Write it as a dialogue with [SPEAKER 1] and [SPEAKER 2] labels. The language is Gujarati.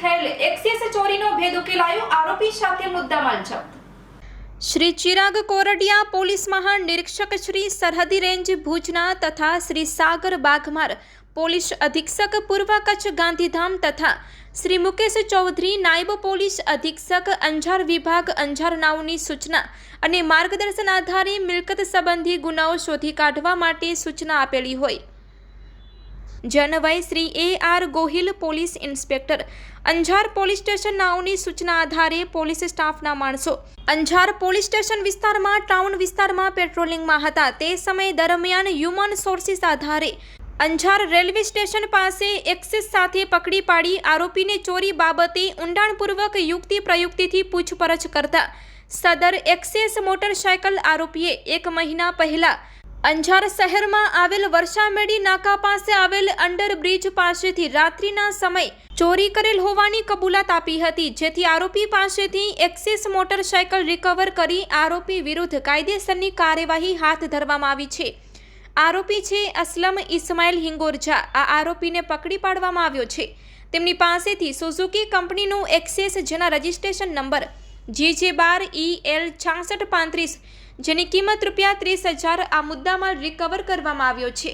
[SPEAKER 1] થયેલ એક્સેસ ચોરીનો ભેદ ઉકેલાયો આરોપી સાથે મુદ્દામાલ જપ્ત. શ્રી ચિરાગ કોરડિયા પોલીસ મહાનિરીક્ષક શ્રી સરહદી રેન્જ ભુજના તથા શ્રી સાગર બાઘમાર પોલીસ અધિક્ષક પૂર્વ કચ્છ ગાંધીધામ તથા શ્રી મુકેશ ચૌધરી નાયબ પોલીસ અધિક્ષક અંજાર વિભાગ અંજાર નાઉની સૂચના અને માર્ગદર્શન આધારે મિલકત સંબંધી ગુનાઓ શોધી કાઢવા માટે સૂચના આપેલી હોય. જનવય Shri A R Gohil police inspector. Anjar police station નાઓની સૂચના આધારે પોલીસ સ્ટાફના માણસો. અંજાર પોલીસ સ્ટેશન વિસ્તારમાં, ટાઉન વિસ્તારમાં પેટ્રોલિંગમાં હતા. તે સમય દરમિયાન હ્યુમન સોર્સિસ આધારે. અંજાર રેલવે સ્ટેશન પાસે એક્સિસ સાથે પકડી પાડી આરોપીને ચોરી બાબતે ઊંડાણપૂર્વક યુક્તિ પ્રયુક્તિથી પૂછપરછ કરતા. સદર એક્સેસ મોટરસાયકલ આરોપીએ એક મહિના પહેલા અંજાર શહેરમાં આવેલ વર્ષામેડી નાકા પાસે આવેલ અંડરબ્રિજ પાસેથી રાત્રિના સમય ચોરી કરેલ હોવાની કબૂલાત આપી હતી, જેથી આરોપી પાસેથી એક્સિસ મોટરસાયકલ રિકવર કરી આરોપી વિરુદ્ધ કાયદેસરની કાર્યવાહી હાથ ધરવામાં આવી છે. આરોપી છે અસલમ ઇસ્માઇલ હિંગોરજા. આ આરોપીને પકડી પાડવામાં આવ્યો છે. તેમની પાસેથી સુઝુકી કંપનીનું એક્સેસ જેના રજિસ્ટ્રેશન નંબર જી જે બાર ઈ એલ છાસઠ પાંત્રીસ, જેની કિંમત રૂપિયા ત્રીસ હજાર આ મુદ્દામાં રિકવર કરવામાં આવ્યો છે.